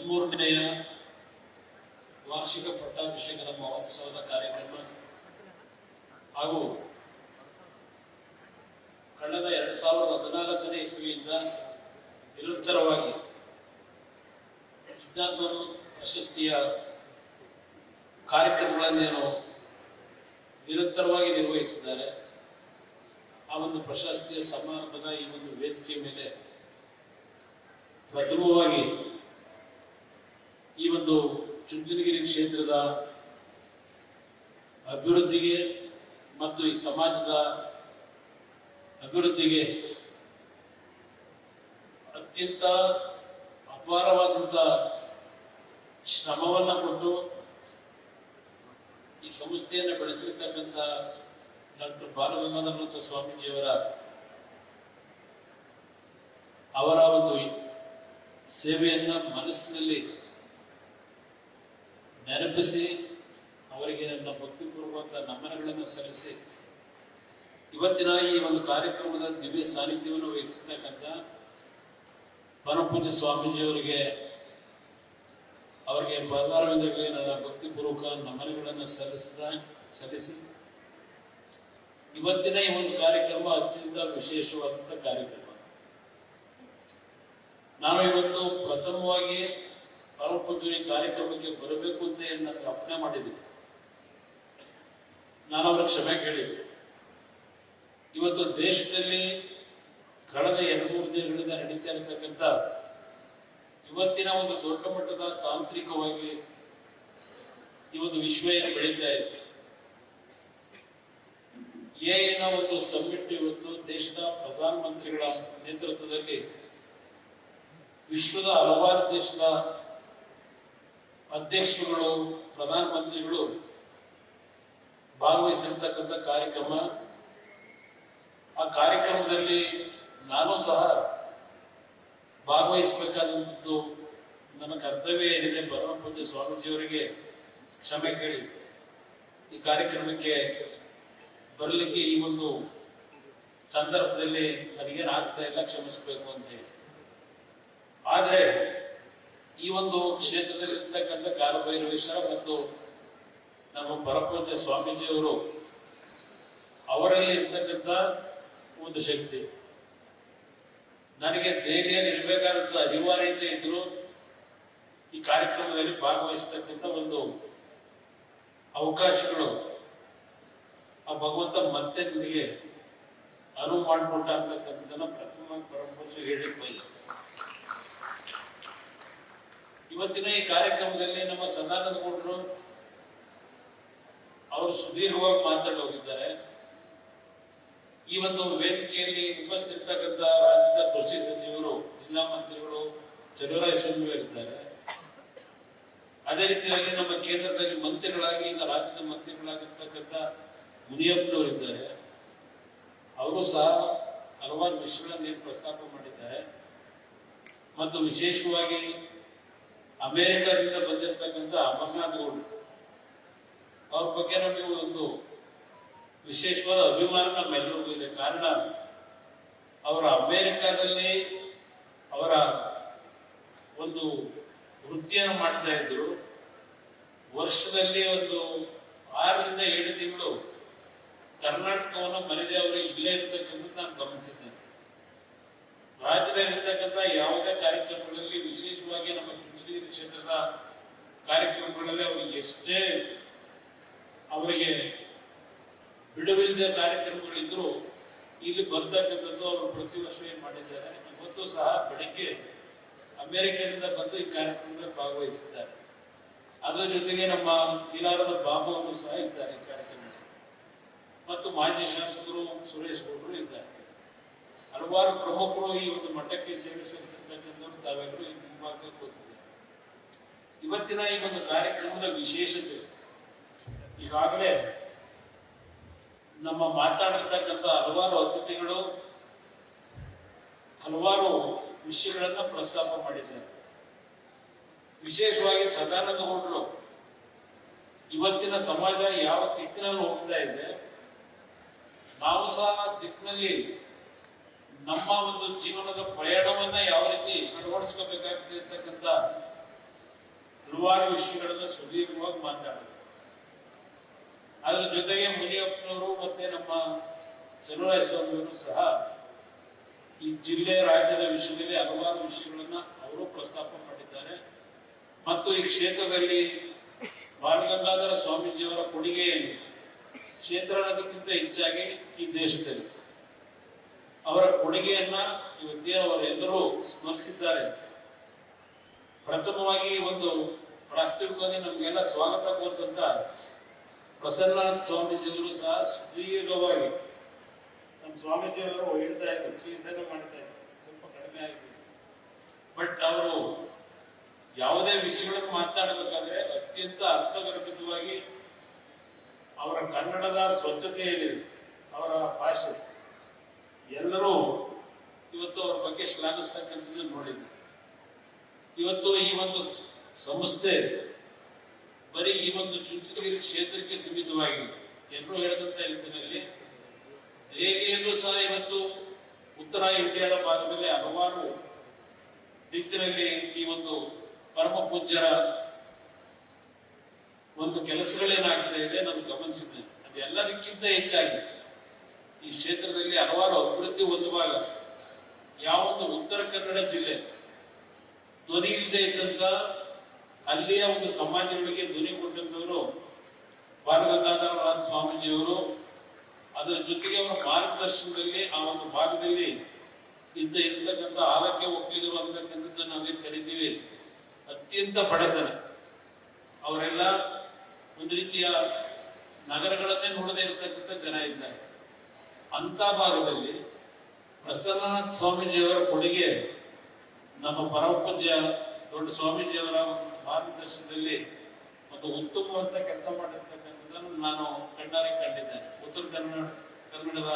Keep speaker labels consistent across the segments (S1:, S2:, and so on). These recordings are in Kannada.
S1: ಹದಿಮೂರನೆಯ ವಾರ್ಷಿಕ ಪಟ್ಟಾಭಿಷೇಕದ ಮಹೋತ್ಸವದ ಕಾರ್ಯಕ್ರಮ ಹಾಗೂ ಕಳೆದ ಎರಡ್ ಸಾವಿರದ ಹದಿನಾಲ್ಕನೇ ಇಸುವಿಯಿಂದ ನಿರಂತರವಾಗಿ ಸಿದ್ಧಾಂತರು ಪ್ರಶಸ್ತಿಯ ಕಾರ್ಯಕ್ರಮಗಳನ್ನೇನು ನಿರಂತರವಾಗಿ ನಿರ್ವಹಿಸಿದ್ದಾರೆ. ಆ ಒಂದು ಪ್ರಶಸ್ತಿಯ ಸಮಾರಂಭದ ಈ ಒಂದು ವೇದಿಕೆ ಮೇಲೆ ಪ್ರಥಮವಾಗಿ ಒಂದು ಚುಂಚನಗಿರಿ ಕ್ಷೇತ್ರದ ಅಭಿವೃದ್ಧಿಗೆ ಮತ್ತು ಈ ಸಮಾಜದ ಅಭಿವೃದ್ಧಿಗೆ ಅತ್ಯಂತ ಅಪಾರವಾದಂಥ ಶ್ರಮವನ್ನು ಕೊಟ್ಟು ಈ ಸಂಸ್ಥೆಯನ್ನು ಬೆಳೆಸಿರ್ತಕ್ಕಂಥ ಡಾಕ್ಟರ್ ಬಾಲಗಂಗಾಧರನಾಥ ಸ್ವಾಮೀಜಿಯವರ ಅವರ ಒಂದು ಸೇವೆಯನ್ನ ಮನಸ್ಸಿನಲ್ಲಿ ನೆನಪಿಸಿ ಅವರಿಗೆ ನನ್ನ ಭಕ್ತಿಪೂರ್ವಕ ನಮನಗಳನ್ನು ಸಲ್ಲಿಸಿ. ಇವತ್ತಿನ ಈ ಒಂದು ಕಾರ್ಯಕ್ರಮದ ದಿವ್ಯ ಸಾನ್ನಿಧ್ಯವನ್ನು ವಹಿಸಿರ್ತಕ್ಕಂಥ ಪರಮಪೂಜ್ಯ ಸ್ವಾಮೀಜಿಯವರಿಗೆ, ಅವರಿಗೆ ಪರಮಾರವಿಂದರಿಗೆ ನನ್ನ ಭಕ್ತಿಪೂರ್ವಕ ನಮನಗಳನ್ನು ಸಲ್ಲಿಸಿದ, ಸಲ್ಲಿಸಿ. ಇವತ್ತಿನ ಈ ಒಂದು ಕಾರ್ಯಕ್ರಮ ಅತ್ಯಂತ ವಿಶೇಷವಾದಂಥ ಕಾರ್ಯಕ್ರಮ. ನಾನು ಇವತ್ತು ಪ್ರಥಮವಾಗಿ ಪರಮಪೂಜ್ಯರ ಕಾರ್ಯಕ್ರಮಕ್ಕೆ ಬರಬೇಕು ಅಂತ ಏನು ನನಗೆ ಅಪ್ಪಣೆ ಮಾಡಿದ್ದೀನಿ. ನಾನು ಅವರ ಕ್ಷಮೆ ಕೇಳಿದ್ದೆ. ಇವತ್ತು ದೇಶದಲ್ಲಿ ಕಳೆದ ಎರಡು ಮೂರು ದಿನಗಳಿಂದ ನಡೀತಾ ಇರತಕ್ಕಂಥ ಇವತ್ತಿನ ಒಂದು ದೊಡ್ಡ ಮಟ್ಟದ ತಾಂತ್ರಿಕವಾಗಿ ಈ ಒಂದು ವಿಶ್ವ ಏನು ಬೆಳೀತಾ ಇದೆ. ಎನ ಒಂದು ಸಮ್ಮಿಟ್ ಇವತ್ತು ದೇಶದ ಪ್ರಧಾನಮಂತ್ರಿಗಳ ನೇತೃತ್ವದಲ್ಲಿ ವಿಶ್ವದ ಹಲವಾರು ದೇಶದ ಅಧ್ಯಕ್ಷರುಗಳು ಪ್ರಧಾನಮಂತ್ರಿಗಳು ಭಾಗವಹಿಸಿರ್ತಕ್ಕಂಥ ಕಾರ್ಯಕ್ರಮ. ಆ ಕಾರ್ಯಕ್ರಮದಲ್ಲಿ ನಾನು ಸಹ ಭಾಗವಹಿಸಬೇಕಾದಂಥದ್ದು ನನ್ನ ಕರ್ತವ್ಯ ಏನಿದೆ ಪರಮಪೂಜ್ಯ ಸ್ವಾಮೀಜಿಯವರಿಗೆ ಕ್ಷಮೆ ಕೇಳಿ. ಈ ಕಾರ್ಯಕ್ರಮಕ್ಕೆ ಬರಲಿಕ್ಕೆ ಈ ಒಂದು ಸಂದರ್ಭದಲ್ಲಿ ನನಗೇನು ಆಗ್ತಾ ಇಲ್ಲ, ಕ್ಷಮಿಸಬೇಕು ಅಂತ ಹೇಳಿ. ಆದರೆ ಈ ಒಂದು ಕ್ಷೇತ್ರದಲ್ಲಿ ಇರ್ತಕ್ಕಂಥ ಕಾಲಭೈರವೇಶ್ವರ ಮತ್ತು ನಮ್ಮ ಪರಪೂಜ್ಯ ಸ್ವಾಮೀಜಿಯವರು ಅವರಲ್ಲಿ ಇರ್ತಕ್ಕಂಥ ಒಂದು ಶಕ್ತಿ. ನನಗೆ ದೆಹಲಿಯಲ್ಲಿ ಇರಬೇಕಾದಂಥ ಅನಿವಾರ್ಯತೆ ಇದ್ರು ಈ ಕಾರ್ಯಕ್ರಮದಲ್ಲಿ ಭಾಗವಹಿಸ್ತಕ್ಕಂಥ ಒಂದು ಅವಕಾಶಗಳು ಆ ಭಗವಂತ ಮತ್ತೆ ನನಗೆ ಅನುವು ಮಾಡಿಕೊಟ್ಟ ಅಂತಕ್ಕಂಥದ್ದನ್ನ ಪ್ರಥಮ ಪರಮಪೂಜ್ಯ ಹೇಳಿ ಬಯಸ್ತೇನೆ ಇವತ್ತಿನ ಈ ಕಾರ್ಯಕ್ರಮದಲ್ಲಿ ನಮ್ಮ ಸದಾನಂದ ಗೌಡರು ಅವರು ಸುದೀರ್ಘವಾಗಿ ಮಾತಾಡಿ ಹೋಗಿದ್ದಾರೆ. ಈ ಒಂದು ವೇದಿಕೆಯಲ್ಲಿ ಉಪಸ್ಥಿತಿರ್ತಕ್ಕಂಥ ರಾಜ್ಯದ ಕೃಷಿ ಸಚಿವರು, ಜಿಲ್ಲಾ ಮಂತ್ರಿಗಳು ಚಲುವರಾಯಸ್ವಾಮಿ ಇದ್ದಾರೆ. ಅದೇ ರೀತಿಯಾಗಿ ನಮ್ಮ ಕೇಂದ್ರದಲ್ಲಿ ಮಂತ್ರಿಗಳಾಗಿ ಇಲ್ಲ ರಾಜ್ಯದ ಮಂತ್ರಿಗಳಾಗಿರ್ತಕ್ಕಂಥ ಮುನಿಯಪ್ಪನವರಿದ್ದಾರೆ. ಅವರು ಸಹ ಹಲವಾರು ವಿಷಯಗಳನ್ನು ಪ್ರಸ್ತಾಪ ಮಾಡಿದ್ದಾರೆ. ಮತ್ತು ವಿಶೇಷವಾಗಿ ಅಮೆರಿಕದಿಂದ ಬಂದಿರತಕ್ಕಂಥ ಅಮರ್ನಾಥ್ ಗೌಡ್ರು ಅವ್ರ ಬಗ್ಗೆ ನಮಗೆ ಒಂದು ವಿಶೇಷವಾದ ಅಭಿಮಾನ ನಮ್ಮೆಲ್ಲರಿಗೂ ಇದೆ. ಕಾರಣ, ಅವರ ಅಮೇರಿಕಾದಲ್ಲಿ ಅವರ ಒಂದು ವೃತ್ತಿಯನ್ನು ಮಾಡ್ತಾ ಇದ್ರು. ವರ್ಷದಲ್ಲಿ ಒಂದು ಆರರಿಂದ ಏಳು ತಿಂಗಳು ಕರ್ನಾಟಕವನ್ನು ಮನೆದೇವರು ಇಲ್ಲೇ ಇರ್ತಕ್ಕಂಥದ್ದು ನಾನು ಗಮನಿಸಿದ್ದೇನೆ. ರಾಜ್ಯದಲ್ಲಿರ್ತಕ್ಕಂಥ ಯಾವುದೇ ಕಾರ್ಯಕ್ರಮಗಳಲ್ಲಿ ವಿಶೇಷವಾಗಿ ನಮ್ಮ ಚುಂಚನಗಿರಿ ಕ್ಷೇತ್ರದ ಕಾರ್ಯಕ್ರಮಗಳಲ್ಲಿ ಅವರಿಗೆ ಎಷ್ಟೇ ಅವರಿಗೆ ಬಿಡುವಿಲ್ಲದ ಕಾರ್ಯಕ್ರಮಗಳಿದ್ರು ಇಲ್ಲಿ ಬರ್ತಕ್ಕಂಥದ್ದು ಅವರು ಪ್ರತಿ ವರ್ಷ ಏನ್ ಮಾಡಿದ್ದಾರೆ ಇವತ್ತು ಸಹ ಬೆಳಿಗ್ಗೆ ಅಮೆರಿಕದಿಂದ ಬಂದು ಈ ಕಾರ್ಯಕ್ರಮದಲ್ಲಿ ಭಾಗವಹಿಸಿದ್ದಾರೆ. ಅದರ ಜೊತೆಗೆ ನಮ್ಮ ಜಿಲ್ಲಾರದ ಅವರು ಸಹ ಇದ್ದಾರೆ ಕಾರ್ಯಕ್ರಮದಲ್ಲಿ. ಮತ್ತು ಮಾಜಿ ಶಾಸಕರು ಸುರೇಶ್ ಗೌಡರು ಇದ್ದಾರೆ. ಹಲವಾರು ಪ್ರಮುಖರು ಈ ಒಂದು ಮಠಕ್ಕೆ ಸೇವೆ ಸಲ್ಲಿಸಿರ್ತಕ್ಕಂಥವ್ರು ತಾವೆಲ್ಲರೂ ಈ ಕೂತಿದ್ದಾರೆ ಇವತ್ತಿನ ಈ ಒಂದು ಕಾರ್ಯಕ್ರಮದ ವಿಶೇಷತೆ, ಈಗಾಗಲೇ ನಮ್ಮ ಮಾತಾಡಿರ್ತಕ್ಕಂಥ ಹಲವಾರು ಅತಿಥಿಗಳು ಹಲವಾರು ವಿಷಯಗಳನ್ನ ಪ್ರಸ್ತಾಪ ಮಾಡಿದ್ದಾರೆ. ವಿಶೇಷವಾಗಿ ಸದಾನಂದ ಗೌಡರು, ಇವತ್ತಿನ ಸಮಾಜ ಯಾವ ದಿಕ್ಕಿನಲ್ಲಿ ಹೋಗ್ತಾ ಇದೆ, ನಾವು ಸಹ ದಿಕ್ಕಿನಲ್ಲಿ ನಮ್ಮ ಒಂದು ಜೀವನದ ಪ್ರಯಾಣವನ್ನ ಯಾವ ರೀತಿ ಅಳವಡಿಸ್ಕೋಬೇಕಾಗ್ತದೆ ಅಂತಕ್ಕಂಥ ಹಲವಾರು ವಿಷಯಗಳನ್ನ ಸುದೀರ್ಘವಾಗಿ ಮಾತಾಡಿದ್ರು ಅದರ ಜೊತೆಗೆ ಮುನಿಯಪ್ಪನವರು ಮತ್ತೆ ನಮ್ಮ ಚಲುವರಾಯ ಸ್ವಾಮಿಯವರು ಸಹ ಈ ಜಿಲ್ಲೆ, ರಾಜ್ಯದ ವಿಷಯದಲ್ಲಿ ಹಲವಾರು ವಿಷಯಗಳನ್ನ ಅವರು ಪ್ರಸ್ತಾಪ ಮಾಡಿದ್ದಾರೆ. ಮತ್ತು ಈ ಕ್ಷೇತ್ರದಲ್ಲಿ ಬಾಲಗಂಗಾಧರ ಸ್ವಾಮೀಜಿಯವರ ಕೊಡುಗೆಯಲ್ಲಿ ಏನಿದೆ ಕ್ಷೇತ್ರ ಹೆಚ್ಚಾಗಿ ಈ ದೇಶದಲ್ಲಿ ಅವರ ಕೊಡುಗೆಯನ್ನ ಇವತ್ತೇ ಅವರೆಲ್ಲರೂ ಸ್ಮರಿಸಿದ್ದಾರೆ. ಪ್ರಥಮವಾಗಿ ಒಂದು ಪ್ರಾಸ್ತಾವಿಕವಾಗಿ ನಮಗೆಲ್ಲ ಸ್ವಾಗತ ಕೋರ್ತಂತ ಪ್ರಸನ್ನನಾಥ್ ಸ್ವಾಮೀಜಿಯವರು ಸಹ ಸುದೀರ್ಘವಾಗಿ ನಮ್ಮ ಸ್ವಾಮೀಜಿಯವರು ಹೇಳ್ತಾ ಇದ್ರು ಫೀಸನ್ನು ಮಾಡ್ತಾ ಇದ್ರು ಸ್ವಲ್ಪ ಕಡಿಮೆ ಆಗಿದೆ. ಬಟ್ ಅವರು ಯಾವುದೇ ವಿಷಯಗಳನ್ನು ಮಾತನಾಡಬೇಕಾದ್ರೆ ಅತ್ಯಂತ ಅರ್ಥಗರ್ಭಿತವಾಗಿ ಅವರ ಕನ್ನಡದ ಸ್ವಚ್ಛತೆಯಲ್ಲಿ, ಅವರ ಭಾಷೆ ಎಲ್ಲರೂ ಇವತ್ತು ಅವರ ಬಗ್ಗೆ ಶ್ಲಾಘಿಸ್ತಕ್ಕಂಥದ್ದು ನೋಡಿದ್ದೆ ಇವತ್ತು ಈ ಒಂದು ಸಂಸ್ಥೆ ಬರೀ ಈ ಒಂದು ಚುಂಚನಗಿರಿ ಕ್ಷೇತ್ರಕ್ಕೆ ಸೀಮಿತವಾಗಿದೆ. ಎಲ್ಲರೂ ಹೇಳಿದಂತ ರೀತಿಯಲ್ಲಿ ದೆಹಲಿಯಲ್ಲೂ ಸಹ ಇವತ್ತು ಉತ್ತರ ಇಂಡಿಯಾದ ಭಾಗದಲ್ಲಿ ಹಲವಾರು ನಿಟ್ಟಿನಲ್ಲಿ ಈ ಒಂದು ಪರಮ ಪೂಜ್ಯರ ಒಂದು ಕೆಲಸಗಳೇನಾಗ್ತಾ ಇದೆ ನಾನು ಗಮನಿಸಿದ್ದೇನೆ ಅದೆಲ್ಲದಕ್ಕಿಂತ ಹೆಚ್ಚಾಗಿ ಈ ಕ್ಷೇತ್ರದಲ್ಲಿ ಹಲವಾರು ಅಭಿವೃದ್ಧಿ ಹೊಂದುವಾಗ ಯಾವೊಂದು ಉತ್ತರ ಕನ್ನಡ ಜಿಲ್ಲೆ ಧ್ವನಿ ಇಲ್ಲದೆ ಇದ್ದಂತ ಅಲ್ಲಿಯ ಒಂದು ಸಮಾಜಗಳಿಗೆ ಧ್ವನಿ ಕೊಟ್ಟಂತವರು ಬಾಲಗಂಗಾಧರನಾಥ ಸ್ವಾಮೀಜಿಯವರು. ಅದರ ಜೊತೆಗೆ ಅವರ ಮಾರ್ಗದರ್ಶನದಲ್ಲಿ ಆ ಒಂದು ಭಾಗದಲ್ಲಿ ಇದ್ದ ಇರ್ತಕ್ಕಂಥ ಆರೋಗ್ಯ ಒಕ್ಕಲಿಗರು ಅಂತಕ್ಕಂಥದ್ದು ನಾವೇ ಕರಿತೀವಿ. ಅತ್ಯಂತ ಬಡತನ. ಅವರೆಲ್ಲ ಒಂದು ರೀತಿಯ ನಗರಗಳನ್ನೇ ನೋಡದೇ ಇರತಕ್ಕಂಥ ಜನ ಇದ್ದಾರೆ. ಅಂತ ಭಾಗದಲ್ಲಿ ಪ್ರಸನ್ನನಾಥ್ ಸ್ವಾಮೀಜಿಯವರ ಕೊಡುಗೆ ನಮ್ಮ ಪರಮಪೂಜ್ಯ ದೊಡ್ಡ ಸ್ವಾಮೀಜಿಯವರ ಮಾರ್ಗದರ್ಶನದಲ್ಲಿ ಒಂದು ಉತ್ತಮವಾದ ಕೆಲಸ ಮಾಡಿರ್ತಕ್ಕಂಥದ್ದನ್ನು ನಾನು ಕಣ್ಣಾರೆ ಕಂಡಿದ್ದೇನೆ. ಉತ್ತರ ಕನ್ನಡ, ಕನ್ನಡದ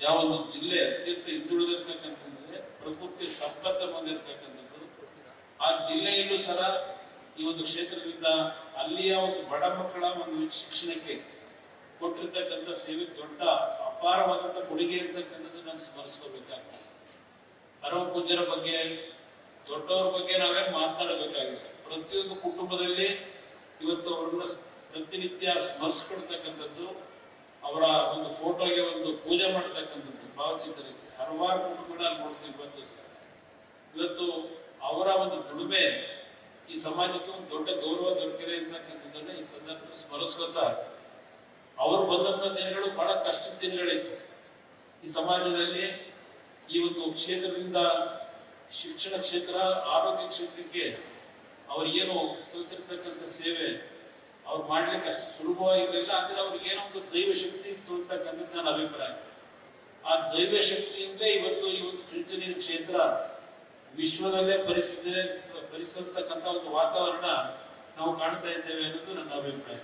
S1: ಯಾವ ಒಂದು ಜಿಲ್ಲೆ ಅತ್ಯಂತ ಹಿಂದುಳಿದಿರ್ತಕ್ಕಂಥದ್ದು ಪ್ರಕೃತಿ ಸಂಪತ್ತ ಹೊಂದಿರತಕ್ಕಂಥದ್ದು. ಆ ಜಿಲ್ಲೆಯಲ್ಲೂ ಸಹ ಈ ಒಂದು ಕ್ಷೇತ್ರದಿಂದ ಅಲ್ಲಿಯ ಒಂದು ಬಡ ಮಕ್ಕಳ ಒಂದು ಶಿಕ್ಷಣಕ್ಕೆ ಕೊಟ್ಟಿರ್ತಕ್ಕಂಥ ಸೇವೆ ದೊಡ್ಡ ಅಪಾರವಾದಂಥ ಕೊಡುಗೆ ಇರ್ತಕ್ಕಂಥದ್ದು ನಾನು ಸ್ಮರಿಸ್ಕೋಬೇಕಾಗ್ತದೆ ಪರಮ ಪೂಜ್ಯರ ಬಗ್ಗೆ, ದೊಡ್ಡವ್ರ ಬಗ್ಗೆ ನಾವೇ ಮಾತನಾಡಬೇಕಾಗಿದೆ ಪ್ರತಿಯೊಂದು ಕುಟುಂಬದಲ್ಲಿ ಇವತ್ತು ಅವರನ್ನ ಪ್ರತಿನಿತ್ಯ ಸ್ಮರಿಸ್ಕೊಡ್ತಕ್ಕಂಥದ್ದು, ಅವರ ಒಂದು ಫೋಟೋಗೆ ಒಂದು ಪೂಜೆ ಮಾಡ್ತಕ್ಕಂಥದ್ದು ಭಾವಚಿತ್ರಕ್ಕೆ. ಹಲವಾರು ಕುಟುಂಬಗಳಲ್ಲಿ ನೋಡ್ತೀವಿ ಇವತ್ತು ಸರ್ ಇವತ್ತು ಅವರ ಒಂದು ದುಡಿಮೆ ಈ ಸಮಾಜಕ್ಕೆ ಒಂದು ದೊಡ್ಡ ಗೌರವ ದೊರಕಿದೆ ಅಂತಕ್ಕಂಥದ್ದನ್ನ ಈ ಸಂದರ್ಭದಲ್ಲಿ ಸ್ಮರಿಸ್ಕೊತಾ ಅವರು ಬಂದಂತ ದಿನಗಳು ಬಹಳ ಕಷ್ಟದ ದಿನಗಳಿತ್ತು. ಈ ಸಮಾಜದಲ್ಲಿ ಈ ಒಂದು ಕ್ಷೇತ್ರದಿಂದ ಶಿಕ್ಷಣ ಕ್ಷೇತ್ರ, ಆರೋಗ್ಯ ಕ್ಷೇತ್ರಕ್ಕೆ ಅವ್ರು ಏನು ಸಲ್ಲಿಸಿರ್ತಕ್ಕಂಥ ಸೇವೆ ಅವ್ರು ಮಾಡ್ಲಿಕ್ಕೆ ಅಷ್ಟು ಸುಲಭವಾಗಿರಲಿಲ್ಲ. ಅಂದ್ರೆ ಅವ್ರಿಗೆ ಏನೋ ಒಂದು ದೈವ ಶಕ್ತಿ ಇತ್ತು ಅಂತಕ್ಕಂಥದ್ದು ನನ್ನ ಅಭಿಪ್ರಾಯ. ಆ ದೈವ ಶಕ್ತಿಯಿಂದ ಇವತ್ತು ಈ ಒಂದು ಕ್ಷೇತ್ರ ವಿಶ್ವದಲ್ಲೇ ಪರಿಸ್ಥಿತಿ, ಪರಿಸಿರ್ತಕ್ಕಂಥ ಒಂದು ವಾತಾವರಣ ನಾವು ಕಾಣ್ತಾ ಇದ್ದೇವೆ ಅನ್ನೋದು ನನ್ನ ಅಭಿಪ್ರಾಯ.